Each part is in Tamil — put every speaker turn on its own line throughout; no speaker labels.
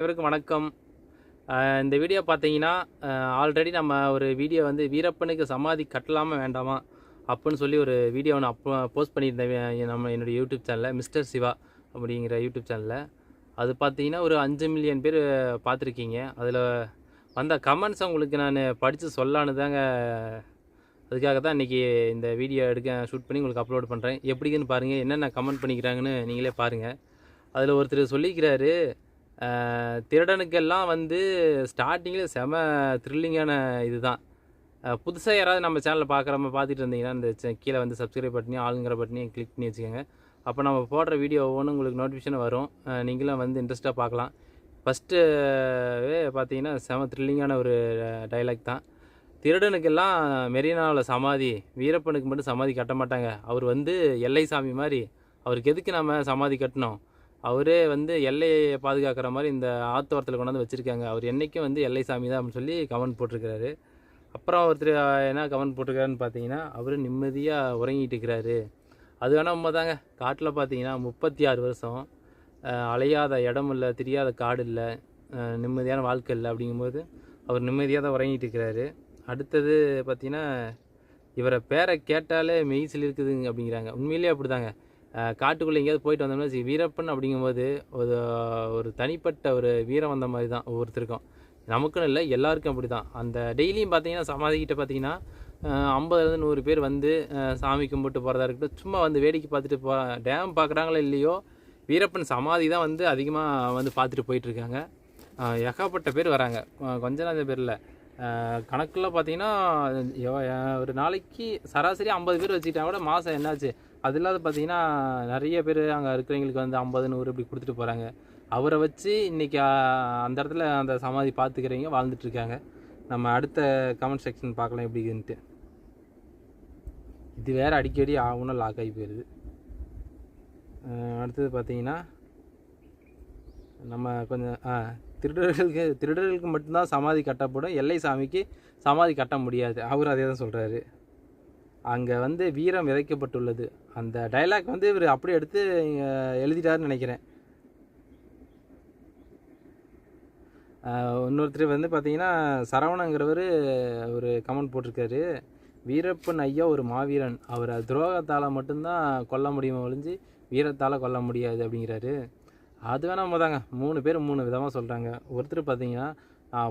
அனைவருக்கும் வணக்கம். இந்த வீடியோ பார்த்தீங்கன்னா ஆல்ரெடி நம்ம ஒரு வீடியோ வந்து வீரப்பனுக்கு சமாதி கட்டலாமா வேண்டாமா அப்புடின்னு சொல்லி ஒரு வீடியோ ஒன்று அப்போ போஸ்ட் பண்ணியிருந்தேன் நம்ம என்னுடைய யூடியூப் சேனலில் மிஸ்டர் சிவா அப்படிங்கிற யூடியூப் சேனலில். அது பார்த்தீங்கன்னா ஒரு அஞ்சு மில்லியன் பேர் பார்த்துருக்கீங்க. அதில் வந்த கமெண்ட்ஸ் உங்களுக்கு நான் படித்து சொல்லான்னு தாங்க அதுக்காக தான் இன்றைக்கி இந்த வீடியோ எடுக்க ஷூட் பண்ணி உங்களுக்கு அப்லோட் பண்ணுறேன் எப்படின்னு பாருங்கள் என்னென்ன கமெண்ட் பண்ணிக்கிறாங்கன்னு நீங்களே பாருங்கள் அதில் ஒருத்தர் சொல்லிக்கிறாரு திருடனுக்கெல்லாம் வந்து ஸ்டார்டிங்கில் செம த்ரில்லிங்கான இதுதான். புதுசாக யாராவது நம்ம சேனலை பார்க்குறம பார்த்துட்டு இருந்தீங்கன்னா இந்த கீழே வந்து சப்ஸ்கிரைப் பட்டினி ஆளுங்கிற பட்டினியும் கிளிக் பண்ணி வச்சுக்கோங்க. அப்போ நம்ம போடுற வீடியோ ஒவ்வொன்றும் உங்களுக்கு நோட்டிஃபிகேஷன் வரும். நீங்களும் வந்து இன்ட்ரெஸ்ட்டாக பார்க்கலாம் ஃபஸ்ட்டு பார்த்தீங்கன்னா செம த்ரில்லிங்கான ஒரு டைலாக் தான். திருடனுக்கெல்லாம் மெரினாவில் சமாதி வீரப்பனுக்கு மட்டும் சமாதி கட்ட மாட்டாங்க. அவர் வந்து எல்லை சாமி மாதிரி அவருக்கு எதுக்கு நம்ம சமாதி கட்டணும்? அவரே வந்து எல்லையை பாதுகாக்கிற மாதிரி இந்த ஆத்தோரத்தில் கொண்டாந்து வச்சுருக்காங்க. அவர் என்றைக்கும் வந்து எல்லை சாமி தான் அப்படின்னு சொல்லி கமெண்ட் போட்டிருக்கிறாரு. அப்புறம் ஒருத்தர் என்ன கமெண்ட் போட்டிருக்காருன்னு பார்த்தீங்கன்னா அவர் நிம்மதியாக உறங்கிட்டு இருக்கிறாரு. அது வேணால் உண்மைதாங்க. காட்டில் பார்த்தீங்கன்னா முப்பத்தி ஆறு வருஷம் அலையாத இடம் இல்லை தெரியாத காடு இல்லை நிம்மதியான வாழ்க்கை இல்லை அப்படிங்கும்போது அவர் நிம்மதியாக தான் உறங்கிட்டு இருக்கிறாரு. அடுத்தது பார்த்தீங்கன்னா இவரை பேரை கேட்டாலே மெய்சில் இருக்குதுங்க அப்படிங்கிறாங்க. உண்மையிலேயே அப்படிதாங்க. தாங்க காட்டுக்குள்ளே எங்கேயாவது போயிட்டு வந்தோம்னா வீரப்பன் அப்படிங்கும்போது ஒரு ஒரு தனிப்பட்ட ஒரு வீரம் வந்த மாதிரி தான் ஒவ்வொருத்தருக்கும். நமக்குன்னு இல்லை எல்லாருக்கும் அப்படி தான் அந்த டெய்லியும் பார்த்தீங்கன்னா சமாதிக்கிட்ட பார்த்தீங்கன்னா ஐம்பதுலேருந்து நூறு பேர் வந்து சாமி கும்பிட்டு போகிறதா இருக்கட்டும் சும்மா வந்து வேடிக்கை பார்த்துட்டு போ டேம் பார்க்குறாங்களோ இல்லையோ வீரப்பன் சமாதி தான் வந்து அதிகமாக வந்து பார்த்துட்டு போயிட்டுருக்காங்க. ஏகப்பட்ட பேர் வராங்க. கொஞ்ச நாள் பேரில். கணக்கில் பார்த்தீங்கன்னா ஒரு நாளைக்கு சராசரி ஐம்பது பேர் வச்சுக்கிட்டா கூட மாதம் என்னாச்சு? அது இல்லாத பார்த்தீங்கன்னா நிறைய பேர் அங்கே இருக்கிறவங்களுக்கு வந்து ஐம்பது நூறு இப்படி கொடுத்துட்டு போகிறாங்க அவரை வச்சு இன்றைக்கி அந்த இடத்துல அந்த சமாதி பார்த்துக்கிறவங்க வாழ்ந்துட்டு இருக்காங்க. நம்ம அடுத்த கமெண்ட் செக்ஷன் பார்க்கலாம் எப்படின்ட்டு. இது வேறு அடிக்கடி ஆகும்னா லாக் ஆகி போயிடுது அடுத்தது பார்த்தீங்கன்னா நம்ம கொஞ்சம் ஆ திருடர்களுக்கு திருடர்களுக்கு மட்டும்தான் சமாதி கட்டப்படும். எல்லை சாமிக்கு சமாதி கட்ட முடியாது. அவர் அதே தான் சொல்கிறாரு அங்கே வந்து வீரம் விதைக்கப்பட்டுள்ளது. அந்த டைலாக் வந்து இவர் அப்படியே எடுத்து எழுதிட்டாருன்னு நினைக்கிறேன். இன்னொருத்தர் வந்து பார்த்தீங்கன்னா சரவணங்கிறவர் ஒரு கமெண்ட் போட்டிருக்காரு. வீரப்பன் ஐயா ஒரு மாவீரன். அவர் துரோகத்தால் மட்டும்தான் கொல்ல முடியும் ஒழிஞ்சு வீரத்தால் கொல்ல முடியாது அப்படிங்கிறாரு. அது வேணால் போதாங்க மூணு பேர் மூணு விதமாக சொல்கிறாங்க ஒருத்தர் பார்த்தீங்கன்னா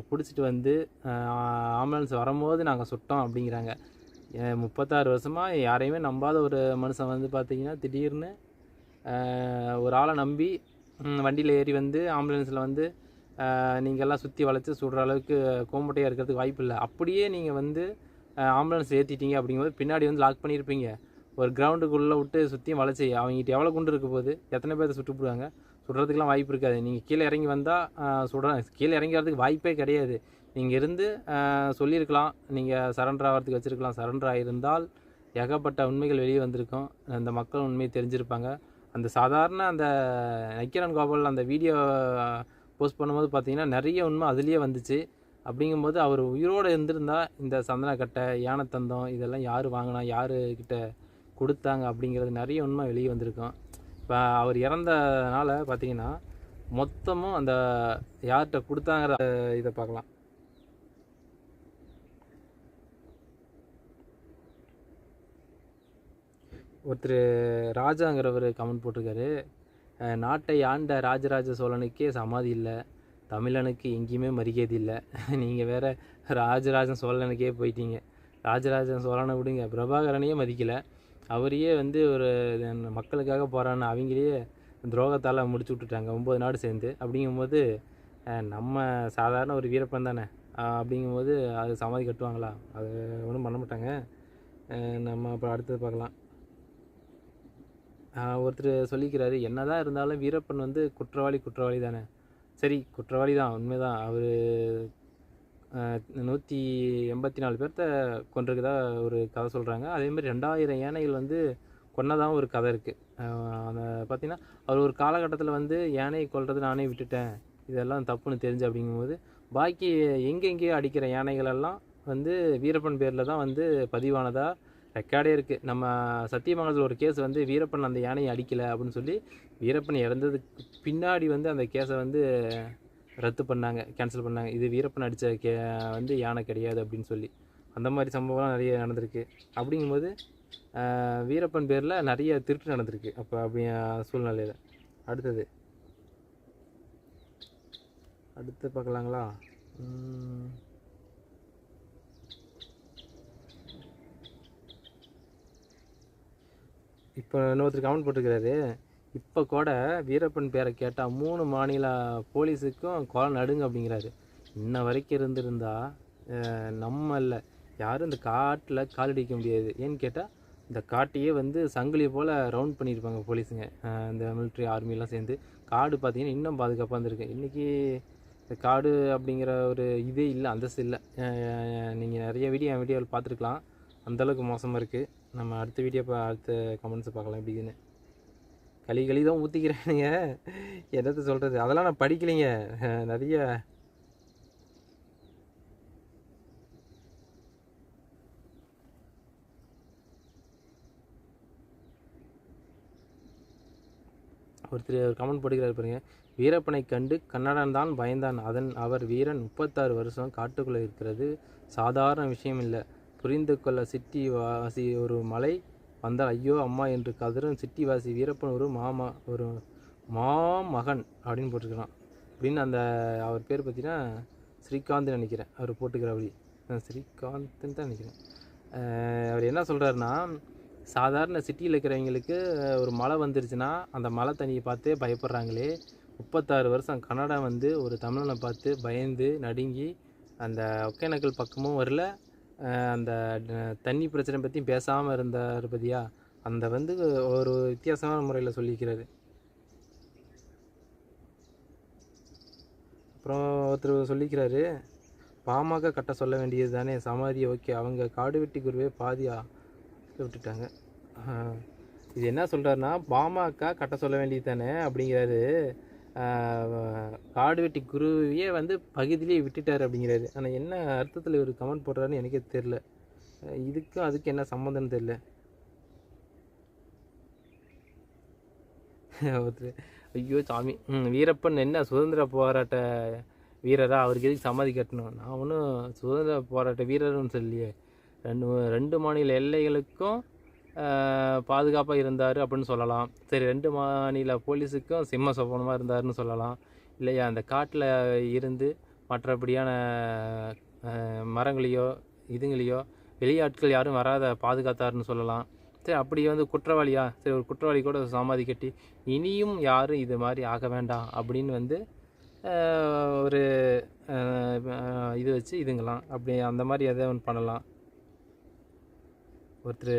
பிடிச்சிட்டு வந்து ஆம்புலன்ஸ் வரும்போது நாங்கள் சுட்டோம் அப்படிங்கிறாங்க. முப்பத்தாறு வருஷமாக யாரையுமே நம்பாத ஒரு மனுஷன் வந்து பார்த்திங்கன்னா திடீர்னு ஒரு ஆளை நம்பி வண்டியில் ஏறி வந்து ஆம்புலன்ஸில் வந்து நீங்கள்லாம் சுற்றி வளைச்சி சுடுற அளவுக்கு கோம்பட்டையாக இருக்கிறதுக்கு வாய்ப்பு இல்லை. அப்படியே நீங்கள் வந்து ஆம்புலன்ஸ் ஏற்றிட்டீங்க அப்படிங்கும்போது பின்னாடி வந்து லாக் பண்ணியிருப்பீங்க ஒரு கிரவுண்டுக்குள்ளே விட்டு சுற்றியும் வளைச்சி அவங்ககிட்ட எவ்வளோ குண்டு இருக்க போகுது? எத்தனை பேர்த்த சுட்டுப்பிடுவாங்க சுடுறதுக்கெலாம் வாய்ப்பு இருக்காது. நீங்கள் கீழே இறங்கி வந்தால் சுட கீழே இறங்கி வரதுக்கு வாய்ப்பே கிடையாது. நீங்கள் இருந்து சொல்லியிருக்கலாம். நீங்கள் சரண்டர் ஆகிறதுக்கு வச்சுருக்கலாம். சரண்டர் ஆகியிருந்தால் ஏகப்பட்ட உண்மைகள் வெளியே வந்திருக்கும். அந்த மக்கள் உண்மையை தெரிஞ்சிருப்பாங்க. அந்த சாதாரண அந்த நக்கிரன் கோபால் அந்த வீடியோ போஸ்ட் பண்ணும்போது பார்த்திங்கன்னா நிறைய உண்மை அதுலேயே வந்துச்சு. அப்படிங்கும்போது அவர் உயிரோடு இருந்திருந்தால் இந்த சந்தனக்கட்டை யானைத்தந்தம் இதெல்லாம் யார் வாங்கினா யாருக்கிட்ட கொடுத்தாங்க அப்படிங்கிறது நிறைய உண்மை வெளியே வந்திருக்கும். இப்போ அவர் இறந்தனால பார்த்தீங்கன்னா மொத்தமும் அந்த யார்கிட்ட கொடுத்தாங்கிற இதை பார்க்கலாம். ஒருத்தர் ராஜாங்கிறவர் கமெண்ட் போட்டிருக்காரு. நாட்டை ஆண்ட ராஜராஜ சோழனுக்கே சமாதி இல்லை. தமிழனுக்கு எங்கேயுமே மரியாதை இல்லை. நீங்கள் வேற ராஜராஜன் சோழனுக்கே போயிட்டீங்க. ராஜராஜன் சோழனை விடுங்க. பிரபாகரனையே மதிக்கலை. அவரையே வந்து ஒரு மக்களுக்காக போகிறான்னு அவங்களையே துரோகத்தால் முடிச்சு விட்டுட்டாங்க. ஒம்பது நாடு சேர்ந்து. அப்படிங்கும்போது நம்ம சாதாரண ஒரு வீரப்பன் தானே? அப்படிங்கும்போது அது சமாதி கட்டுவாங்களா? அது ஒன்றும் பண்ண மாட்டாங்க. நம்ம அப்புறம் அடுத்தது பார்க்கலாம். ஒருத்தர் சொல்லிக்கிறாரு என்னதான் இருந்தாலும் வீரப்பன் வந்து குற்றவாளி குற்றவாளி தானே? சரி குற்றவாளி தான் உண்மைதான். அவர் நூற்றி எண்பத்தி நாலு பேர்த்த கொண்டிருக்கதா ஒரு கதை சொல்கிறாங்க அதேமாதிரி ரெண்டாயிரம் யானைகள் வந்து கொன்னதாகவும் ஒரு கதை இருக்குது அந்த பார்த்திங்கன்னா அவர் ஒரு காலகட்டத்தில் வந்து யானையை கொல்றது நானே விட்டுட்டேன். இதெல்லாம் தப்புன்னு தெரிஞ்சு அப்படிங்கும்போது பாக்கி எங்கெங்கேயோ அடிக்கிற யானைகளெல்லாம் வந்து வீரப்பன் பேரில் தான் வந்து பதிவானதாக ரெக்கார்டே இருக்குது நம்ம சத்தியமங்கலத்தில் ஒரு கேஸ் வந்து வீரப்பன் அந்த யானையை அடிக்கலை அப்படின்னு சொல்லி வீரப்பன் இறந்ததுக்கு பின்னாடி வந்து அந்த கேஸை வந்து ரத்து பண்ணாங்க கேன்சல் பண்ணாங்க. இது வீரப்பன் அடித்த கே வந்து யானை கிடையாது அப்படின்னு சொல்லி. அந்த மாதிரி சம்பவம்லாம் நிறைய நடந்திருக்கு. அப்படிங்கும்போது வீரப்பன் பேரில் நிறைய திருட்டு நடந்திருக்கு. அப்போ அப்படி சூழ்நிலையில். அடுத்தது. அடுத்து பார்க்கலாங்களா? இப்போ இன்னொருத்தர் கமெண்ட் போட்டிருக்கிறாரு. இப்போ கூட வீரப்பன் பேரை கேட்டால் மூணு மாநில போலீஸுக்கும் கொலை நடுங்க அப்படிங்கிறாரு. இன்ன வரைக்கும் இருந்திருந்தா நம்ம இல்லை. யாரும் இந்த காட்டில் காலடிக்க முடியாது. ஏன்னு கேட்டால் இந்த காட்டையே வந்து சங்கிலி போல் ரவுண்ட் பண்ணியிருப்பாங்க போலீஸுங்க. இந்த மிலிட்ரி ஆர்மிலாம் சேர்ந்து. காடு பார்த்தீங்கன்னா இன்னும் பாதுகாப்பாக இருந்திருக்கு. இன்றைக்கி இந்த காடு அப்படிங்கிற ஒரு இதே இல்லை அந்தஸ்து இல்லை. நீங்கள் நிறைய வீடியோ என் வீடியோவில் பார்த்துருக்கலாம். அந்தளவுக்கு மோசமாக இருக்குது நம்ம அடுத்த வீடியோ பா அடுத்த கமெண்ட்ஸை பார்க்கலாம் எப்படின்னு. களி களி தான் ஊற்றிக்கிறேனுங்க என்னத்தை சொல்கிறது அதெல்லாம் நான் படிக்கலைங்க. நிறைய ஒருத்தர் ஒரு கமெண்ட் போட்டுக்கிறாரு பாருங்க. வீரப்பனை கண்டு கன்னடன் தான் பயந்தான். அதன் அவர் வீரன் முப்பத்தாறு வருஷம் காட்டுக்குள்ளே இருக்கிறது. சாதாரண விஷயம் இல்லை. புரிந்து கொள்ள சிட்டி வாசி ஒரு மலை வந்தால் ஐயோ அம்மா என்று கதறும் சிட்டிவாசி வீரப்பன் ஒரு மாமா ஒரு மாமகன் அப்படின்னு போட்டிருக்கிறான். அப்படின்னு அந்த அவர் பேர் பார்த்தீங்கன்னா ஸ்ரீகாந்த் நினைக்கிறேன். அவர் போட்டுக்கிற அப்படி. ஸ்ரீகாந்த்னு தான் நினைக்கிறேன். அவர் என்ன சொல்கிறாருன்னா சாதாரண சிட்டியில் இருக்கிறவங்களுக்கு ஒரு மழை வந்துருச்சுன்னா அந்த மழை தண்ணியை பார்த்தே பயப்படுறாங்களே. முப்பத்தாறு வருஷம் கனடா வந்து ஒரு தமிழனை பார்த்து பயந்து நடுங்கி அந்த ஒகேனக்கல் பக்கமும் வரல. அந்த தண்ணி பிரச்சனை பற்றி பேசாமல் இருந்தார் பதியா அந்த வந்து ஒரு வித்தியாசமான முறையில் சொல்லிக்கிறாரு. அப்புறம் ஒருத்தர் சொல்லிக்கிறாரு பாமக கட்ட சொல்ல வேண்டியது தானே சமாதி ஓகே அவங்க காடு வெட்டி குருவே பாதியா விட்டுட்டாங்க. இது என்ன சொல்கிறாருன்னா பாமக கட்ட சொல்ல வேண்டியது தானே அப்படிங்கிறாரு. காடு வெட்டி குருவையே வந்து பகுதியிலே விட்டுட்டார் அப்படிங்கிறாரு. ஆனால் என்ன அர்த்தத்தில் இவர் கமெண்ட் போடுறாருன்னு எனக்கே தெரில இதுக்கும் அதுக்கு என்ன சம்மந்தம்னு தெரில ஒருத்தர் ஐயோ சாமி. வீரப்பன் என்ன சுதந்திர போராட்ட வீரரா? அவருக்கு எதுக்கு சமாதி கட்டணும்? நான் ஒன்றும் சுதந்திர போராட்ட வீரர்னு சொல்லியே ரெண்டு ரெண்டு மாநில எல்லைகளுக்கும் பாதுகாப்பாக இருந்தார் அப்படின்னு சொல்லலாம். சரி ரெண்டு மாநில போலீஸுக்கும் சிம்ம சொப்பனமாக இருந்தாருன்னு சொல்லலாம். இல்லையா? அந்த காட்டில் இருந்து மற்றபடியான மரங்களையோ இதுங்களையோ வெளியாட்கள் யாரும் வராத பாதுகாத்தாருன்னு சொல்லலாம். சரி அப்படி வந்து குற்றவாளியா? சரி ஒரு குற்றவாளி கூட சமாதி கட்டி இனியும் யாரும் இது மாதிரி ஆக வேண்டாம் அப்படின்னு வந்து ஒரு இது வச்சு இதுங்களாம் அப்படி அந்த மாதிரி எதை ஒன்று பண்ணலாம். ஒருத்தர்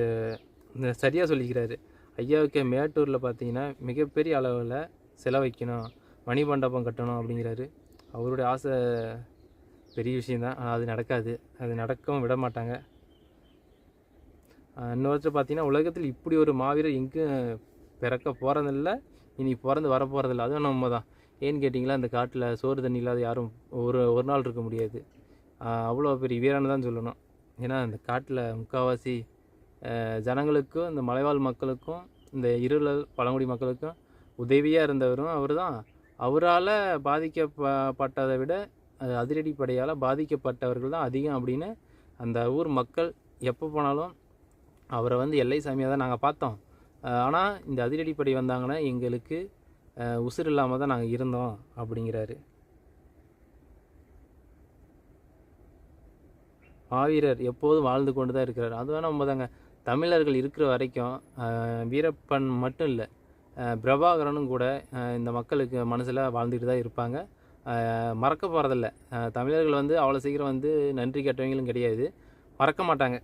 சரியாக சொல்லிக்கிறாரு. ஐயாவுக்கு மேட்டூரில் பார்த்தீங்கன்னா மிகப்பெரிய அளவில் செலவைக்கணும் மணிமண்டபம் கட்டணும் அப்படிங்கிறாரு. அவருடைய ஆசை பெரிய விஷயந்தான் ஆனால் அது நடக்காது. அது நடக்கவும் விட மாட்டாங்க. இன்னொருத்தர் பார்த்தீங்கன்னா உலகத்தில் இப்படி ஒரு மாவீரர் எங்கும் பிறக்க போகிறதில்ல இனி பிறந்து வர போகிறதில்ல அதுவும் நம்ம தான் ஏன்னு கேட்டிங்களா அந்த காட்டில் சோறு தண்ணி இல்லாத யாரும் ஒரு ஒரு நாள் இருக்க முடியாது. அவ்வளோ பெரிய வீரன்னு தான் சொல்லணும். ஏன்னா அந்த காட்டில் முக்கால்வாசி ஜனங்களுக்கும் இந்த மலைவாழ் மக்களுக்கும் இந்த இருளல் பழங்குடி மக்களுக்கும் உதவியாக இருந்தவரும் அவர் தான் அவரால் பாதிக்கப்பட்டதை விட அதிரடிப்படையால் பாதிக்கப்பட்டவர்கள் தான் அதிகம் அப்படின்னு அந்த ஊர் மக்கள் எப்போ போனாலும் அவரை வந்து எல்லை சாமியாக தான் நாங்கள் பார்த்தோம். ஆனால் இந்த அதிரடிப்படை வந்தாங்கன்னா எங்களுக்கு உசுர் இல்லாமல் தான் நாங்கள் இருந்தோம் அப்படிங்கிறாரு. மாவீரர் எப்போதும் வாழ்ந்து கொண்டு தான் இருக்கிறார். அது வேணால் உண்மைதாங்க. தமிழர்கள் இருக்கிற வரைக்கும் வீரப்பன் மட்டும் இல்லை பிரபாகரனும் கூட இந்த மக்களுக்கு மனசில் வாழ்ந்துட்டு தான் இருப்பாங்க. மறக்க போகிறதில்ல தமிழர்கள் வந்து அவ்வளோ சீக்கிரம் வந்து நன்றி கெட்டவங்களும் கிடையாது. மறக்க மாட்டாங்க.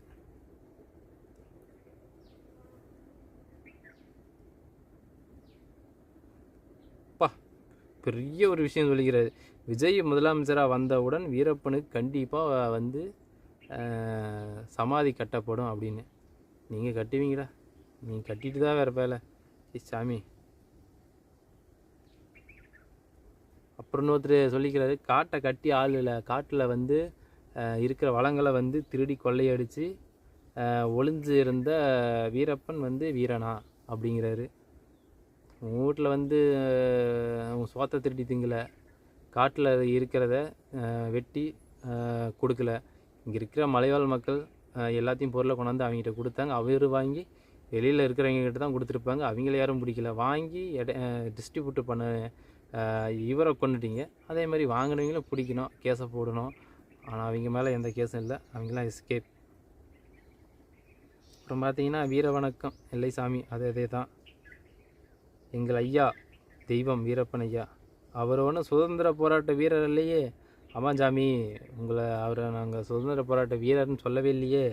அப்பா பெரிய ஒரு விஷயம் சொல்லிக்கிறாரு. விஜய் முதலமைச்சராக வந்தவுடன் வீரப்பனுக்கு கண்டிப்பாக வந்து சமாதி கட்டப்படும் அப்படின்னு. நீங்கள் கட்டுவீங்களா நீங்கள் கட்டிட்டு தான் வேறு பேல ஏய் சாமி. அப்புறம் இன்னொருத்தர் சொல்லிக்கிறாரு காட்டை கட்டி ஆள் இல்லை. காட்டில் வந்து இருக்கிற வளங்களை வந்து திருடி கொள்ளையடித்து ஒளிஞ்சு இருந்த வீரப்பன் வந்து வீரனா அப்படிங்கிறாரு. உங்கள் வீட்டில் வந்து உங்கள் சோத்தை திருடி திங்கல. காட்டில் இருக்கிறத வெட்டி கொடுக்கல. இங்கே இருக்கிற மலைவாழ் மக்கள் எல்லாத்தையும் பொருளை கொண்டாந்து அவங்ககிட்ட கொடுத்தாங்க. அவர் வாங்கி வெளியில் இருக்கிறவங்க கிட்ட தான் கொடுத்துருப்பாங்க. அவங்கள யாரும் பிடிக்கல. வாங்கி எடை டிஸ்ட்ரிபியூட் பண்ண இவரை கொண்டுட்டீங்க அதே மாதிரி வாங்கினவங்களும் பிடிக்கணும். கேஸை போடணும். ஆனால் அவங்க மேலே எந்த கேஸும் இல்லை. அவங்களாம் எஸ்கேப் அப்புறம் பார்த்தீங்கன்னா வீர வணக்கம் எல்லை சாமி அது அதே தான். எங்கள் ஐயா தெய்வம் வீரப்பன் ஐயா. அவர் ஒன்றும் சுதந்திர போராட்ட வீரர் இல்லையே ஆமாம் சாமி உங்களை அவரை நாங்கள் சுதந்திர போராட்ட வீரர்னு சொல்லவே இல்லையே.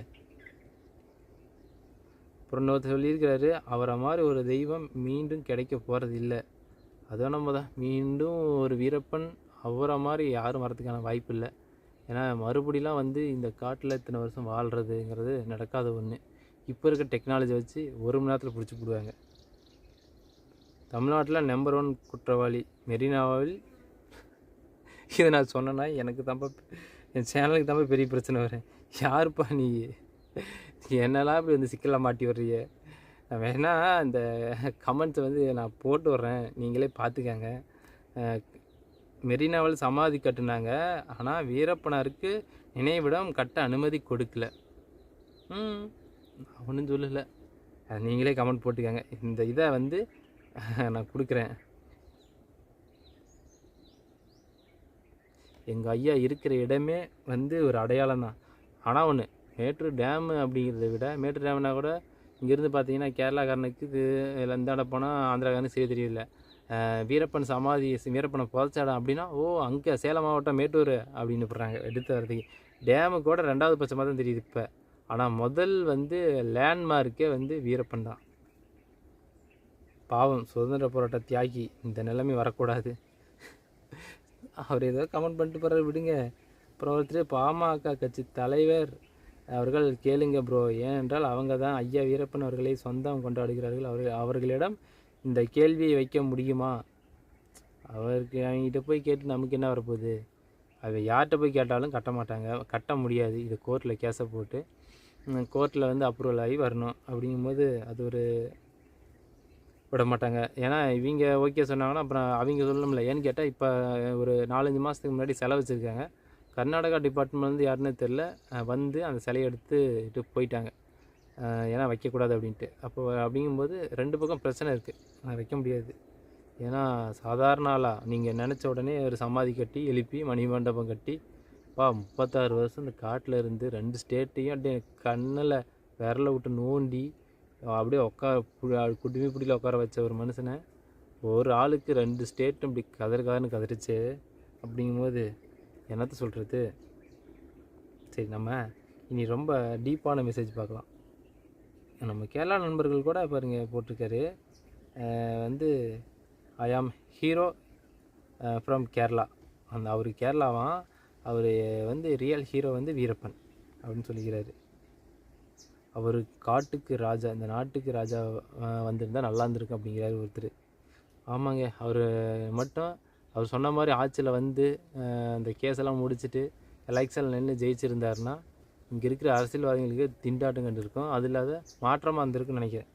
அப்புறம் இன்னொருத்தர் சொல்லியிருக்கிறாரு அவரை மாதிரி ஒரு தெய்வம் மீண்டும் கிடைக்க போகிறது இல்லை அதுவும் நம்ம தான். மீண்டும் ஒரு வீரப்பன் அவரை மாதிரி யாரும் வரதுக்கான வாய்ப்பு இல்லை. ஏன்னா மறுபடிலாம் வந்து இந்த காட்டில் இத்தனை வருஷம் வாழ்கிறதுங்கிறது நடக்காத ஒன்று இப்போ இருக்க டெக்னாலஜி வச்சு ஒரு மணி நேரத்தில் பிடிச்சி போடுவாங்க. தமிழ்நாட்டில் நம்பர் ஒன் குற்றவாளி மெரினாவில் இதை நான் சொன்னேன்னா எனக்கு தான்ப்பா என் சேனலுக்கு தான்ப்பா பெரிய பிரச்சனை வரும். யாருப்பா நீ? என்னெல்லாம் இப்படி வந்து சிக்கலாக மாட்டி வர்றிய நான் வேணா இந்த கமெண்ட்ஸை வந்து நான் போட்டு விட்றேன் நீங்களே பார்த்துக்கங்க. மெரினாவில் சமாதி கட்டுனாங்க. ஆனால் வீரப்பனாருக்கு நினைவிடம் கட்ட அனுமதி கொடுக்கல. ம் ஒன்றும் சொல்லலை. அது நீங்களே கமெண்ட் போட்டுக்கங்க. இந்த இதை வந்து நான் கொடுக்குறேன். எங்கள் ஐயா இருக்கிற இடமே வந்து ஒரு அடையாளம் தான். ஆனால் ஒன்று மேட்டூர் டேமு அப்படிங்கிறத விட மேட்டூர் டேம்னா கூட இங்கேருந்து பார்த்தீங்கன்னா கேரளாக்காரனுக்கு இது இல்லை இடம் போனால் ஆந்திராக்காரனுக்கு சரி தெரியல. வீரப்பன் சமாதி வீரப்பனை புதைச்ச இடம் அப்படின்னா ஓ அங்கே சேலம் மாவட்டம் மேட்டூர் அப்படின்னு போடுறாங்க எடுத்து வரதுக்கு. டேமு கூட ரெண்டாவது பட்சமாக தான் தெரியுது இப்போ. ஆனால் முதல் வந்து லேண்ட்மார்க்கே வந்து வீரப்பன் தான். பாவம் சுதந்திர போராட்ட தியாகி இந்த நிலைமை வரக்கூடாது. அவர் ஏதோ கமெண்ட் பண்ணிட்டு போகிறார் விடுங்க. அப்புறம் ஒருத்தர் பாமக கட்சி தலைவர் அவர்கள் கேளுங்க ப்ரோ ஏனென்றால் அவங்க தான் ஐயா வீரப்பன் அவர்களை சொந்தம் கொண்டாடுகிறார்கள். அவர்கள் அவர்களிடம் இந்த கேள்வியை வைக்க முடியுமா? அவருக்கு அவங்ககிட்ட போய் கேட்டு நமக்கு என்ன வரப்போகுது? அது யார்கிட்ட போய் கேட்டாலும் கட்ட மாட்டாங்க. கட்ட முடியாது. இது கோர்ட்டில் கேஸை போட்டு கோர்ட்டில் வந்து அப்ரூவல் ஆகி வரணும். அப்படிங்கும்போது அது ஒரு விட மாட்டாங்க ஏன்னா இவங்க ஓகே சொன்னாங்கன்னா அப்புறம் அவங்க சொல்லணும்ல. ஏன்னு கேட்டால் இப்போ ஒரு நாலஞ்சு மாதத்துக்கு முன்னாடி செலவு வச்சுருக்காங்க. கர்நாடகா டிபார்ட்மெண்ட்லேருந்து யாருன்னு தெரில வந்து அந்த சிலையை எடுத்துட்டு போயிட்டாங்க. ஏன்னா வைக்கக்கூடாது அப்படின்ட்டு. அப்போ அப்படிங்கும்போது ரெண்டு பக்கம் பிரச்சனை இருக்குது வைக்க முடியாது. ஏன்னா சாதாரண ஆளாக நீங்கள் நினச்ச உடனே ஒரு சமாதி கட்டி எழுப்பி மணிமண்டபம் கட்டி பா முப்பத்தாறு வருஷம் இந்த காட்டில் இருந்து ரெண்டு ஸ்டேட்டையும் அப்படியே கண்ணில் விரல விட்டு நோண்டி அப்படியே உட்கார குடிமை பிடியில் உட்கார வச்ச ஒரு மனுஷனை ஒரு ஆளுக்கு ரெண்டு ஸ்டேட்டும் இப்படி கதறு கதர்னு கதறிச்சு அப்படிங்கும்போது என்னத்த சொல்கிறது சரி நம்ம இனி ரொம்ப டீப்பான மெசேஜ் பார்க்கலாம். நம்ம கேரளா நண்பர்கள் கூட பாருங்க போட்டிருக்காரு. வந்து ஐ ஆம் ஹீரோ ஃப்ரம் கேரளா. அந்த அவர் கேரளாவான் அவர் வந்து ரியல் ஹீரோ வந்து வீரப்பன் அப்படின்னு சொல்லிக்கிறாரு. அவர் காட்டுக்கு ராஜா இந்த நாட்டுக்கு ராஜா வந்திருந்தால் வந்திருந்தா நல்லா இருந்திருக்கும் அப்படிங்கிறாரு ஒருத்தர். ஆமாங்க அவர் மட்டும் அவர் சொன்ன மாதிரி ஆட்சியில் வந்து அந்த கேஸெல்லாம் முடிச்சுட்டு எலெக்ஷனில் நின்று ஜெயிச்சிருந்தாருன்னா இங்கே இருக்கிற அரசியல்வாதிகளுக்கு திண்டாட்டம் கண்டிருக்கும். அது இல்லாத மாற்றமாக இருந்திருக்குன்னு நினைக்கிறேன்.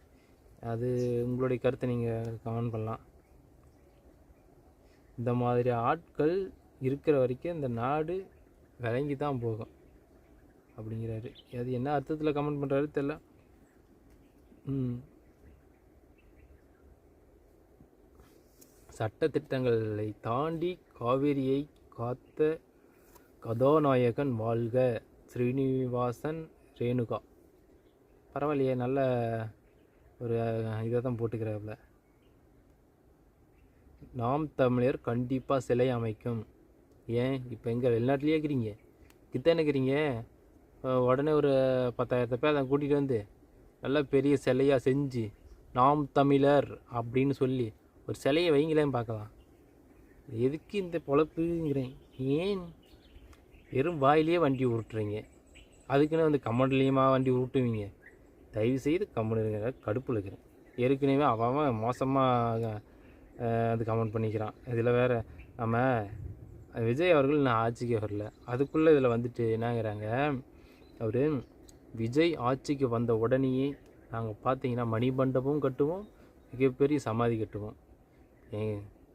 அது உங்களுடைய கருத்தை நீங்கள் கமெண்ட் பண்ணலாம். இந்த மாதிரி ஆட்கள் இருக்கிற வரைக்கும் இந்த நாடு விளங்கி தான் போகும். அப்படிங்கிறாரு. அது என்ன அர்த்தத்தில் கமெண்ட் பண்ணுறாரு தெரில. ம். சட்டத்திட்டங்களை தாண்டி காவிரியை காத்த கதாநாயகன் வாழ்க ஸ்ரீனிவாசன் ரேணுகா. பரவாயில்லையே நல்ல ஒரு இதை தான் போட்டுக்கிறாப்புல. நாம் தமிழர் கண்டிப்பாக சிலை அமைக்கும். ஏன்? இப்போ எங்கே வெளிநாட்டிலேயே இருக்கிறீங்க. கிட்ட இருக்கிறீங்க? உடனே ஒரு பத்தாயிரத்தை பேர் அதை கூட்டிகிட்டு வந்து நல்லா பெரிய சிலையாக செஞ்சு நாம் தமிழர் அப்படின்னு சொல்லி ஒரு சிலையை வைங்களேன் பார்க்கலாம். எதுக்கு இந்த பொழப்புங்கிறேன்? ஏன்? வெறும் வாயிலேயே வண்டி உருட்டுறீங்க அதுக்குன்னு வந்து கமெண்ட்லேயுமா வண்டி உருட்டுவீங்க தயவு செய்து கமெண்ட் கடுப்பில் இருக்கிறேன். ஏற்கனவே அவன் அவன் மோசமாக அது கமெண்ட் பண்ணிக்கிறான். இதில் வேற நம்ம விஜய் அவர்கள் நான் ஆட்சிக்கு வரல. அதுக்குள்ளே இதில் வந்துட்டு என்னங்கிறாங்க அவர் விஜய் ஆட்சிக்கு வந்த உடனேயே நாங்கள் பார்த்தீங்கன்னா மணிமண்டபம் கட்டுவோம் மிகப்பெரிய சமாதி கட்டுவோம்.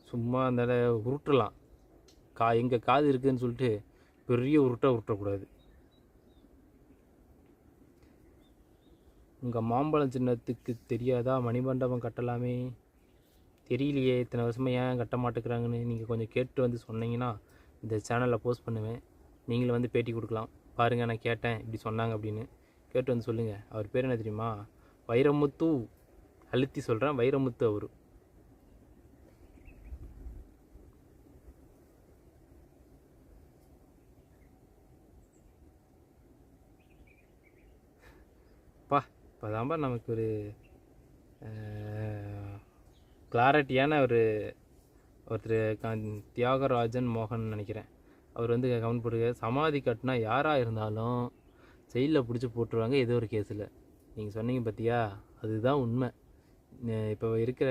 சும்மா அந்த உருட்டலாம். கா எங்கள் காது இருக்குதுன்னு சொல்லிட்டு பெரிய உருட்டை உருட்டக்கூடாது. உங்கள் மாம்பழம் சின்னத்துக்கு தெரியாதா மணிமண்டபம் கட்டலாமே? தெரியலையே இத்தனை வருஷமாக ஏன் கட்ட மாட்டேங்கிறாங்கன்னு நீங்கள் கொஞ்சம் கேட்டு வந்து சொன்னீங்கன்னா இந்த சேனலில் போஸ்ட் பண்ணுவேன். நீங்களும் வந்து பேட்டி கொடுக்கலாம். பாருங்கள் நான் கேட்டேன் இப்படி சொன்னாங்க அப்படின்னு. கேட்டு வந்து சொல்லுங்கள் அவர் பேர் என்ன தெரியுமா? வைரமுத்து. அழுத்தி சொல்கிறேன் வைரமுத்து அவர். பா இப்போதான்பா நமக்கு ஒரு கிளாரிட்டியான ஒரு ஒருத்தர் தியாகராஜன் மோகன் நினைக்கிறேன். அவர் வந்து கமெண்ட் போட்டுருக்க சமாதி கட்டினா யாராக இருந்தாலும் ஜெயிலில் பிடிச்சி போட்டுருவாங்க ஏதோ ஒரு கேஸில். நீங்கள் சொன்னீங்க பார்த்தியா அதுதான் உண்மை. இப்போ இருக்கிற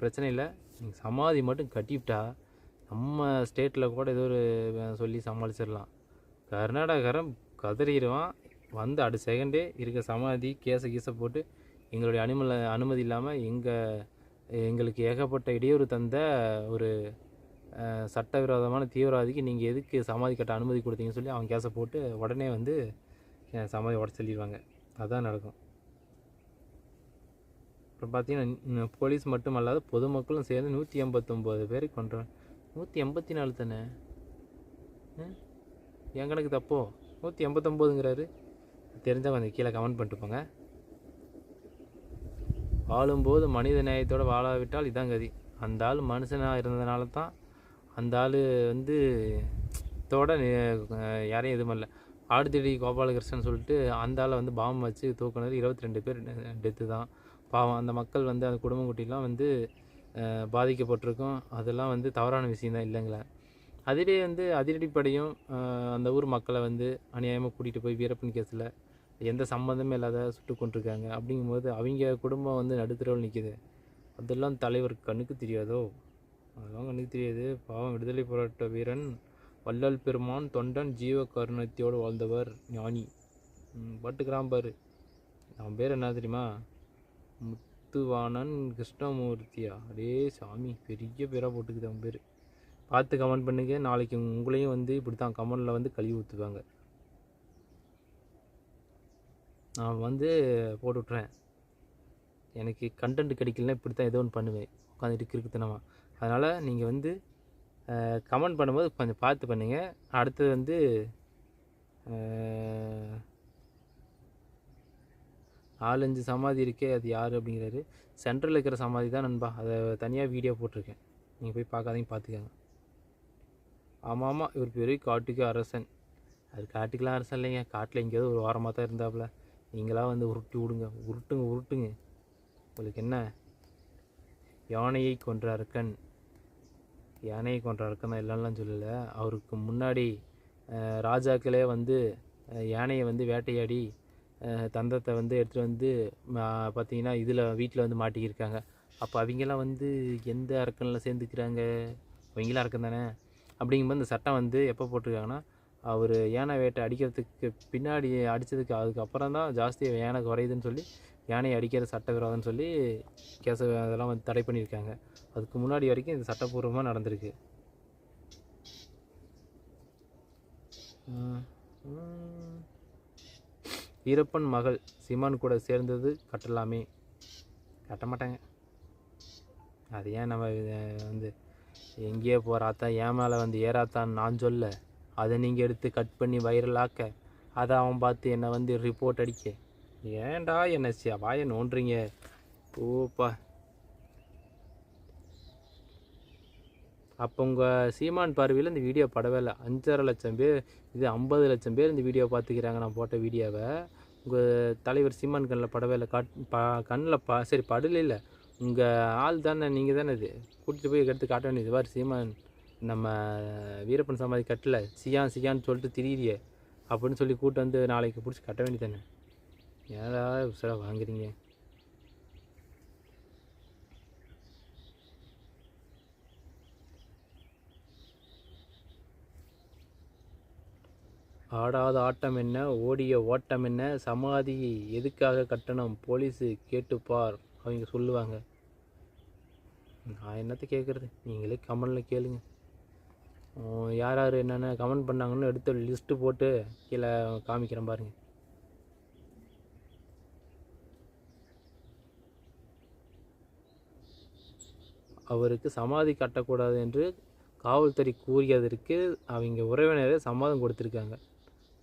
பிரச்சனையில் நீங்கள் சமாதி மட்டும் கட்டிவிட்டா நம்ம ஸ்டேட்டில் கூட ஏதோ ஒரு சொல்லி சமாளிச்சிடலாம். கர்நாடகாரன் கதறிடுவான். வந்து அடு செகண்டே இருக்க சமாதி கேஸை கீசை போட்டு எங்களுடைய அனுமதி அனுமதி இல்லாமல் எங்கள் எங்களுக்கு ஏகப்பட்ட இடையூறு தந்த ஒரு சட்டவிரோதமான தீவிரவாதிக்கு நீங்கள் எதுக்கு சமாதி கட்ட அனுமதி கொடுத்தீங்கன்னு சொல்லி அவன் கேஸை போட்டு உடனே வந்து சமாதி உடச்சு சொல்லிடுவாங்க அதுதான் நடக்கும். அப்புறம் பார்த்தீங்கன்னா போலீஸ் மட்டும் அல்லாத பொதுமக்களும் சேர்ந்து நூற்றி எண்பத்தொம்போது பேரை கொண்டுறாங்க நூற்றி எண்பத்தி நாலு தானே என் கணக்கு தப்போ? நூற்றி எண்பத்தொம்போதுங்கிறாரு. தெரிஞ்சால் கொஞ்சம் கீழே கமெண்ட் பண்ணிட்டு போங்க. வாழும்போது மனித நேயத்தோடு வாழாவிட்டால் இதான் கதி அந்த ஆள் மனுஷனாக இருந்ததுனால தான் அந்த ஆள் வந்து தோட யாரையும் எதுவும் இல்லை. ஆடுதிடி கோபாலகிருஷ்ணன் சொல்லிட்டு அந்த ஆளை வந்து பாம்பு வச்சு தூக்குனது இருபத்தி ரெண்டு பேர் டெத்து தான். பாவம் அந்த மக்கள் வந்து அந்த குடும்பம் குட்டிலாம் வந்து பாதிக்கப்பட்டிருக்கும். அதெல்லாம் வந்து தவறான விஷயம் தான் இல்லைங்களே. அதிலே வந்து அதிரடிப்படையும் அந்த ஊர் மக்களை வந்து அநியாயமாக கூட்டிகிட்டு போய் வீரப்பன் கேஸில் எந்த சம்மந்தமே இல்லாத சுட்டு கொண்டிருக்காங்க அப்படிங்கும்போது அவங்க குடும்பம் வந்து நடுத்தரவில் நிற்கிது அதெல்லாம் தலைவர் கண்ணுக்கு தெரியாதோ? அதெல்லாம் கண்ணுக்கு தெரியாது. பாவம் விடுதலை போராட்ட வீரன் வள்ளல் பெருமான் தொண்டன் ஜீவ கருணத்தையோடு வாழ்ந்தவர் ஞானி. பட்டுக்கிறான் பாரு. அவன் பேர் என்ன தெரியுமா? முத்துவாணன் கிருஷ்ணமூர்த்தியா? அடே சாமி பெரிய பேராக போட்டுக்குது அவன் பேர். பார்த்து கமெண்ட் பண்ணுங்க. நாளைக்கு உங்களையும் வந்து இப்படி தான் கமெண்டில் வந்து கழுவி ஊற்றுவாங்க நான் வந்து போட்டு விட்றேன் எனக்கு கண்டென்ட் கிடைக்கலனா இப்படி தான் ஏதோ ஒன்று பண்ணுவேன். உட்காந்துட்டு கிறுக்குத்தனமா அதனால் நீங்கள் வந்து கமெண்ட் பண்ணும்போது கொஞ்சம் பார்த்து பண்ணுங்கள் அடுத்தது வந்து நாலஞ்சு சமாதி இருக்கே அது யார் அப்படிங்கிறாரு. சென்ட்ரலில் இருக்கிற சமாதி தான் நண்பா. அதை தனியாக வீடியோ போட்டிருக்கேன். நீங்கள் போய் பார்க்காதீங்க பார்த்துக்கோங்க. ஆமாம் ஆமாம் இவர் பெரிய காட்டுக்கு அரசன். அது காட்டுக்கெலாம் அரசன் இல்லைங்க. காட்டில் எங்கேயாவது ஒரு வாரமாக தான் இருந்தாப்புல நீங்களாம் வந்து உருட்டி விடுங்க. உருட்டுங்க உருட்டுங்க. உங்களுக்கு என்ன? யானையை கொன்ற அரக்கன். யானையை கொன்ற அரக்கன் தான் சொல்லலை. அவருக்கு முன்னாடி ராஜாக்களே வந்து யானையை வந்து வேட்டையாடி தந்தத்தை வந்து எடுத்துகிட்டு வந்து பார்த்திங்கன்னா பார்த்தீங்கன்னா இதில் வீட்டில் வந்து மாட்டிக்கிருக்காங்க. அப்போ அவங்கெல்லாம் வந்து எந்த அரக்கனில் சேர்ந்துக்கிறாங்க? அவங்களாம் அரக்கன் தானே? அப்படிங்கும்போது இந்த சட்டம் வந்து எப்போ போட்டிருக்காங்கன்னா அவர் யானை வேட்டை அடிக்கிறதுக்கு பின்னாடி அடித்ததுக்கு அதுக்கப்புறம் தான் ஜாஸ்தி யானை குறையுதுன்னு சொல்லி யானையை அடிக்கிற சட்டவிரோதம்னு சொல்லி கேச அதெல்லாம் வந்து தடை பண்ணியிருக்காங்க. அதுக்கு முன்னாடி வரைக்கும் இது சட்டப்பூர்வமாக நடந்திருக்கு. ஈரப்பன் வீரப்பன் மகள் சிமான் கூட சேர்ந்தது கட்டலாமே. கட்ட மாட்டாங்க. அது ஏன் நம்ம வந்து எங்கேயோ போகிறாத்தா ஏன் மேலே வந்து ஏறாத்தான்னு நான் சொல்ல அதை நீங்கள் எடுத்து கட் பண்ணி வைரலாக்க அதை அவன் பார்த்து என்னை வந்து ரிப்போர்ட் அடிக்க. ஏன்டா என்ன சியா வாயை நோண்டுறீங்க? ஓப்பா அப்போ உங்கள் சீமான் பார்வையில் இந்த வீடியோ படவே இல்லை. அஞ்சரை லட்சம் பேர் இது ஐம்பது லட்சம் பேர் இந்த வீடியோ பார்த்துக்கிறாங்க நான் போட்ட வீடியோவை. உங்கள் தலைவர் சீமான் கண்ணில் படவே இல்லை. காட் ப கண்ணில் ப சரி படல இல்லை. உங்கள் ஆள் தானே நீங்கள் தானே இது? கூட்டிகிட்டு போய் எடுத்து காட்ட வேண்டியது. பாரு சீமான் நம்ம வீரப்பன் சமாதி கட்டலை. சியான் சியான்னு சொல்லிட்டு திரியிறியே. அப்படின்னு சொல்லி கூட்டு வந்து நாளைக்கு பிடிச்சி கட்ட வேண்டியதானே ஏடா உசராக வாங்குறீங்க? ஆடாத ஆட்டம் என்ன ஓடிய ஓட்டம் என்ன சமாதி எதுக்காக கட்டணம்? போலீஸு கேட்டுப்பார் அவங்க சொல்லுவாங்க. நான் என்னத்தை கேட்குறது நீங்களே கமெண்டில் கேளுங்க. யார் யார் என்னென்ன கமெண்ட் பண்ணாங்கன்னு எடுத்து லிஸ்ட்டு போட்டு கீழே காமிக்கிறேன் பாருங்கள் அவருக்கு சமாதி கட்டக்கூடாது என்று காவல்துறை கூறியதற்கு அவங்க உறவினரே சம்மதம் கொடுத்துருக்காங்க.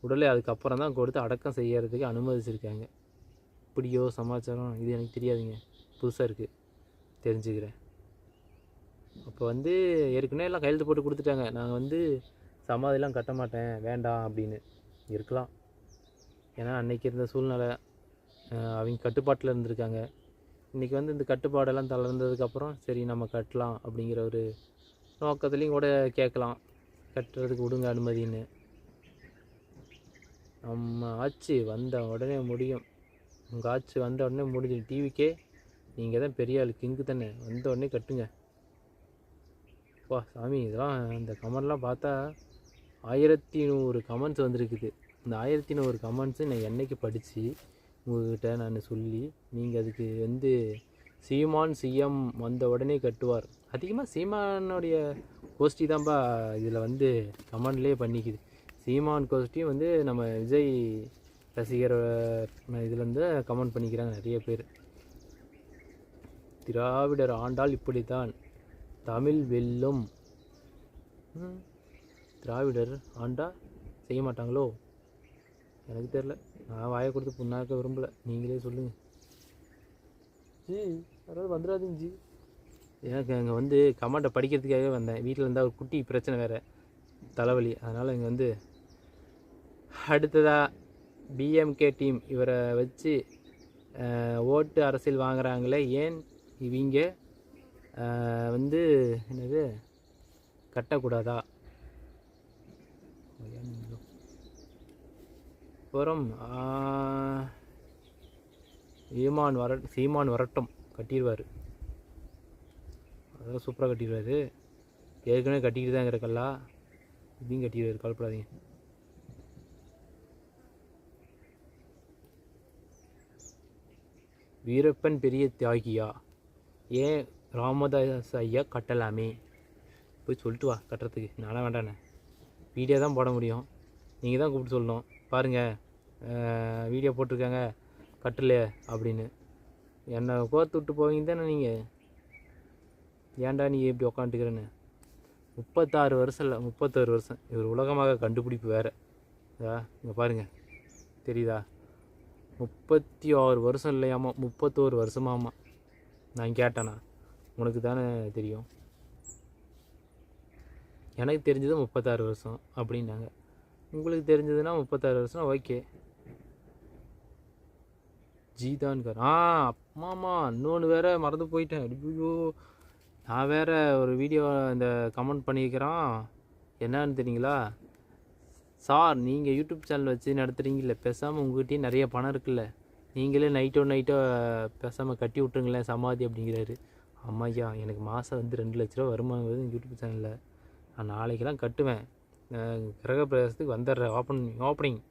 உடலை அதுக்கப்புறம் தான் கொடுத்து அடக்கம் செய்யறதுக்கு அனுமதிச்சிருக்காங்க. இப்படியோ சமாச்சாரம்? இது எனக்கு தெரியாதுங்க. புதுசாக இருக்குது தெரிஞ்சுக்கிறேன். அப்போ வந்து ஏற்கனவே எல்லாம் கையெழுத்து போட்டு கொடுத்துட்டாங்க. நான் வந்து சமாதிலாம் கட்ட மாட்டேன். வேண்டாம் அப்படின்னு இருக்கலாம். ஏன்னா அன்னைக்கு இருந்த சூழ்நிலை அவங்க கட்டுப்பாட்டில் இருந்திருக்காங்க. இன்றைக்கி வந்து இந்த கட்டுப்பாடெல்லாம் தளர்ந்ததுக்கப்புறம் சரி நம்ம கட்டலாம் அப்படிங்கிற ஒரு நோக்கத்துலேயும் கூட கேட்கலாம். கட்டுறதுக்கு விடுங்க அனுமதின்னு. நம்ம ஆட்சி வந்த உடனே முடியும். உங்கள் ஆட்சி வந்த உடனே முடிஞ்சு டிவிக்கே நீங்கள் தான் பெரிய ஆள் கிங்கு தானே. வந்த உடனே கட்டுங்க. வா சாமி இதெல்லாம் இந்த கமெண்ட்லாம் பார்த்தா ஆயிரத்தி நூறு கமெண்ட்ஸ் வந்திருக்குது. இந்த ஆயிரத்தி நூறு கமெண்ட்ஸு நான் என்றைக்கு படித்து உங்ககிட்ட நான் சொல்லி நீங்கள் அதுக்கு வந்து சீமான் சிஎம் வந்த உடனே கட்டுவார். அதிகமாக சீமானுடைய கோஷ்டி தான்ப்பா இதில் வந்து கமெண்ட்லேயே பண்ணிக்குது. சீமான் கோஷ்டியும் வந்து நம்ம விஜய் ரசிகர் இதில் வந்து கமெண்ட் பண்ணிக்கிறாங்க நிறைய பேர். திராவிடர் ஆண்டால் இப்படித்தான். தமிழ் வெல்லும். திராவிடர் ஆண்டா செய்ய மாட்டாங்களோ? எனக்கு தெரில நான் வாயை கொடுத்து புண்ணாக்க விரும்பல. நீங்களே சொல்லுங்கள் ஜி யாராவது வந்துடாதீங்க ஜி. எனக்கு அங்கே வந்து கமெண்ட்டை படிக்கிறதுக்காகவே வந்தேன். வீட்டில் இருந்தால் ஒரு குட்டி பிரச்சனை வேறு. தலைவலி. அதனால் இங்கே வந்து அடுத்ததாக பிஎம்கே டீம் இவரை வச்சு ஓட்டு அரசியல் வாங்குறாங்களே. ஏன் இவங்க வந்து என்னது கட்டக்கூடாதா? அப்புறம் ஈமான் வர சீமான் வரட்டும் கட்டிடுவார் அதெல்லாம் சூப்பராக கட்டிடுவார் ஏற்கனவே கட்டிக்கிட்டு தான் இருக்கல்லா இதையும் கட்டிடுவார் கவலைப்படாதீங்க. வீரப்பன் பெரிய தியாகியா? ஏன் ராமதாஸ் ஐயா கட்டலாமே? போய் சொல்லிட்டு வா கட்டுறதுக்கு. நானே வேண்டாண்ணே. வீடியோ தான் போட முடியும். நீங்கள் தான் கூப்பிட்டு சொல்லணும். பாருங்கள் வீடியோ போட்டிருக்காங்க கட்டல அப்படின்னு. என்னை கோர்த்து விட்டு போவீங்க தானே நீங்கள் ஏன்டா நீ எப்படி உக்காந்துக்கிறேன்னு முப்பத்தாறு வருஷம் இல்லை முப்பத்தாறு வருஷம். இவர் உலகமாக கண்டுபிடிப்பு வேறு. இங்கே பாருங்கள் தெரியுதா? முப்பத்தி ஆறு வருஷம் இல்லையாமா? முப்பத்தோரு வருஷமாமா? நான் கேட்டேண்ணா உனக்கு தானே தெரியும். எனக்கு தெரிஞ்சது முப்பத்தாறு வருஷம் அப்படின்னாங்க. உங்களுக்கு தெரிஞ்சதுன்னா முப்பத்தாறு வருஷம் ஓகே. ஜீதான்கார் ஆ அம்மா இன்னொன்று வேற மறந்து போயிட்டேன். ஐயோ நான் வேற ஒரு வீடியோ இந்த கமெண்ட் பண்ணியிருக்கிறோம் என்னன்னு தெரியுங்களா? சார் நீங்கள் யூடியூப் சேனல் வச்சு நடத்துகிறீங்கள பேசாமல் உங்ககிட்டயே நிறைய பணம் இருக்குல்ல. நீங்களே நைட்டோ நைட்டோ பேசாமல் கட்டி விட்ருங்களேன் சமாதி அப்படிங்கிறாரு. அம்மாய்யா எனக்கு மாதம் வந்து ரெண்டு லட்ச ரூபா வருமானம் வருது யூடியூப் சேனலில் நான் நாளைக்கெல்லாம் கட்டுவேன். கிரகப்பிரவேசத்துக்கு வந்துடுற வந்துடுறேன். ஓப்பன் ஓப்பனிங்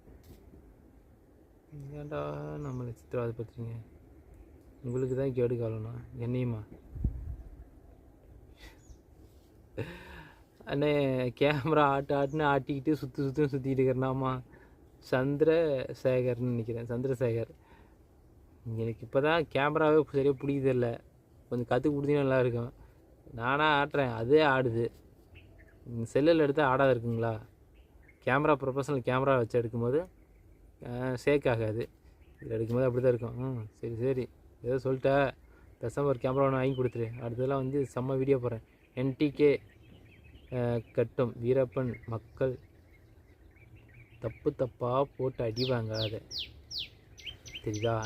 ஏன்டா நம்மளை சித்திரவதை பத்துறீங்க உங்களுக்கு தான் கேடு காலம்னா என்னையுமா? அண்ணே கேமரா ஆட்டு ஆட்டுன்னு ஆட்டிக்கிட்டு சுற்றி சுற்றி சுற்றிக்கிட்டு இருக்கிறனாமா? சந்திரசேகர்னு நினைக்கிறேன். சந்திரசேகர். எனக்கு இப்போ தான் கேமராவே சரியாக பிடிக்கிறதில்ல கொஞ்சம் கற்றுக் கொடுத்தீங்கன்னா நல்லா இருக்கும். நானாக ஆட்டுறேன். அதே ஆடுது. செல்லில் எடுத்தால் ஆடாக இருக்குங்களா? கேமரா ப்ரொஃபஷனல் கேமரா வச்சு எடுக்கும்போது ஷேக் ஆகாது. இதில் எடுக்கும்போது அப்படி தான் இருக்கும். ம் சரி சரி. ஏதோ சொல்லிட்ட பேசாமல் கேமரா ஒன்று வாங்கி கொடுத்துரு. அடுத்ததெல்லாம் வந்து செம்ம வீடியோ போகிறேன் என்டிகே கட்டும். வீரப்பன் மக்கள். தப்பு தப்பாக போட்டு அடி வாங்காத. தெரியுதா?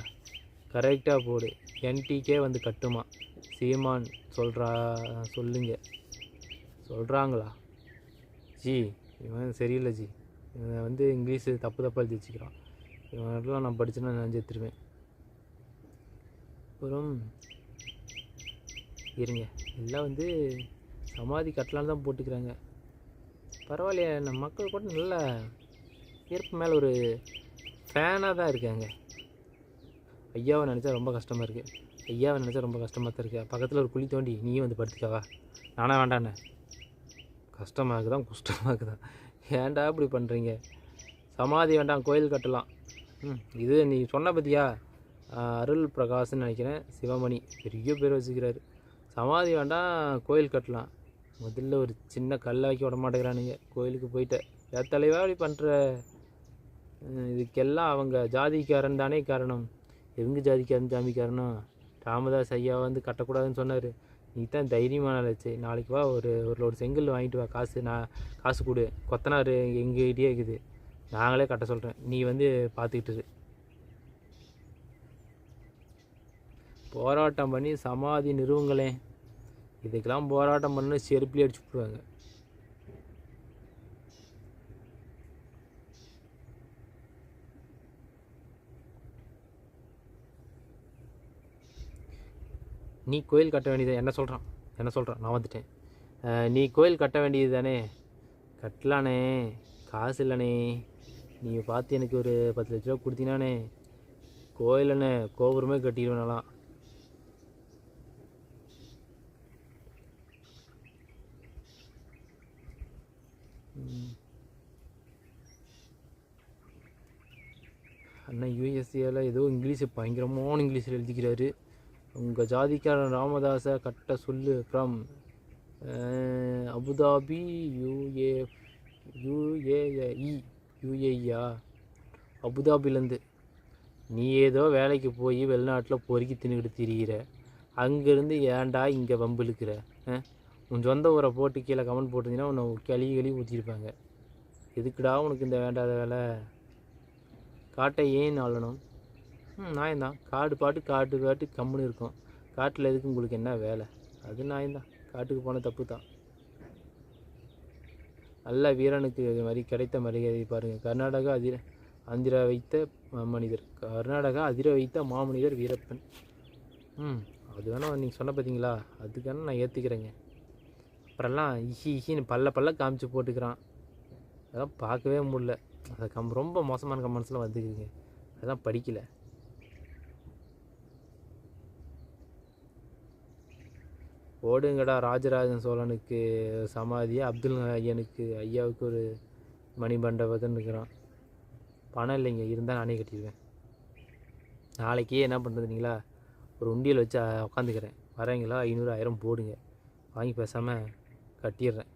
கரெக்டாக போடு. என்டிகே வந்து கட்டுமா? சீமான் சொல்கிறா சொல்லுங்க. சொல்கிறாங்களா ஜி இவன் சரியில்லை ஜி. இவன் வந்து இங்கிலீஷு தப்பு தப்பாக எழுதி வச்சுக்கிறான். இவனெல்லாம் நான் படிச்சுன்னா நான் செத்துருவேன் அப்புறம் இருங்க. எல்லாம் வந்து சமாதி கட்டலான்னு தான் போட்டுக்கிறாங்க. பரவாயில்லையே நம்ம மக்கள் கூட நல்ல ஈர்ப்பு மேலே ஒரு ஃபேனாக தான் இருக்காங்க. ஐயாவை நினச்சா ரொம்ப கஷ்டமாக இருக்குது ஐயாவை நினச்சா ரொம்ப கஷ்டமாக தான் இருக்குது பக்கத்தில் ஒரு குழி தோண்டி நீயும் வந்து படுத்துக்கவா? நானா வேண்டாண்ணே கஷ்டமாக இருக்குதான் குஷ்டமாக இருக்குதான் ஏன்டா இப்படி பண்ணுறீங்க சமாதி வேண்டாம் கோயில் கட்டலாம். ம் இது நீ சொன்ன பற்றியா அருள் பிரகாஷ்னு நினைக்கிறேன் சிவமணி. பெரிய பேர் வச்சுக்கிறாரு. சமாதி வேண்டாம் கோயில் கட்டலாம். முதல்ல ஒரு சின்ன கல்லை வைக்க விட மாட்டேங்கிறானுங்க. கோயிலுக்கு போயிட்ட ஏன் தலைவா இப்படி பண்ணுற இதுக்கெல்லாம் அவங்க ஜாதிக்காரன் தானே காரணம். எங்க ஜாதிக்காரன் ஜாமி காரணம் ராமதாஸ் ஐயா வந்து கட்டக்கூடாதுன்னு சொன்னார். நீ தான் தைரியமான ஆளாச்சு நாளைக்கு வா ஒரு ஒரு லோடு செங்கல் வாங்கிட்டு வா காசு நான் காசு கொடு. கொத்தனார் எங்ககிட்டயே இருக்குது. நாங்களே கட்ட சொல்கிறேன் நீ வந்து பார்த்துக்கிட்டு போராட்டம் பண்ணி சமாதி நிறுவுங்களேன். இதுக்கெல்லாம் போராட்டம் பண்ணி செருப்பிலே அடிச்சு விட்ருவாங்க நீ கோயில் கட்ட வேண்டியது என்ன சொல்கிறான் என்ன சொல்கிறான் நான் வந்துட்டேன். நீ கோயில் கட்ட வேண்டியது தானே? கட்டலானே. காசு இல்லைண்ணே நீ பார்த்து எனக்கு ஒரு பத்து லட்ச ரூபா கொடுத்தீங்கன்னானே கோயிலண்ணே கோபுரமே கட்டிடுவேனாலாம் அண்ணா யூஎஸ்ஏல ஏதோ இங்கிலீஷ் பயங்கரமான இங்கிலீஷில் எழுதிக்கிறாரு. உங்கள் ஜாதிக்காரன் ராமதாஸை கட்ட சொல்லு from Abu Dhabi U A UAE அபுதாபிலேருந்து நீ ஏதோ வேலைக்கு போய் வெளிநாட்டில் பொறுக்கி தின்னுக்கிட்டு திரிகிற அங்கேருந்து ஏன்டா இங்கே வம்பிழுக்கிற? உன் சொந்த ஊரை போட்டு கீழே கமெண்ட் போட்டிருந்தீங்கன்னா உன்னை கழுவி கழுவி ஊற்றிருப்பாங்க எதுக்குடா உனக்கு இந்த வேண்டாத வேலை? காட்டை ஏன் ஆளணும் ம் நாயந்தான் காடு பாட்டு காட்டு காட்டு கம்முன்னு இருக்கும். காட்டில் எதுக்கு உங்களுக்கு என்ன வேலை? அது நாயந்தான் காட்டுக்கு போன தப்பு தான் நல்ல வீரனுக்கு இது மாதிரி கிடைத்த மரியாதை பாருங்கள் கர்நாடகா அதிர ஆந்திரா வைத்த மாமனிதர் கர்நாடகா அதிர வைத்த மாமனிதர் வீரப்பன். ம் அது வேணால் நீங்கள் சொன்ன பார்த்தீங்களா அதுக்கான நான் ஏற்றுக்கிறேங்க அப்புறம்லாம் இஹி இஹின்னு பல்ல பல்ல காமிச்சு போட்டுக்கிறான். அதெல்லாம் பார்க்கவே முடில அது கம் ரொம்ப மோசமான கமெண்ட்ஸ்லாம் வந்துக்குதுங்க அதெல்லாம் படிக்கலை. ஓடுங்கடா ராஜராஜன் சோழனுக்கு சமாதி அப்துல் ஐயனுக்கு ஐயாவுக்கு ஒரு மணிமண்டபத்துன்னு இருக்கிறான். பணம் இல்லைங்க இருந்தால் நானே கட்டிடுவேன். நாளைக்கே என்ன பண்ணுறதுங்களா ஒரு உண்டியல் வச்சு உக்காந்துக்கிறேன். வரீங்களா? ஐநூறு ஆயிரம் போடுங்க. வாங்கி பேசாமல் கட்டிடுறேன்.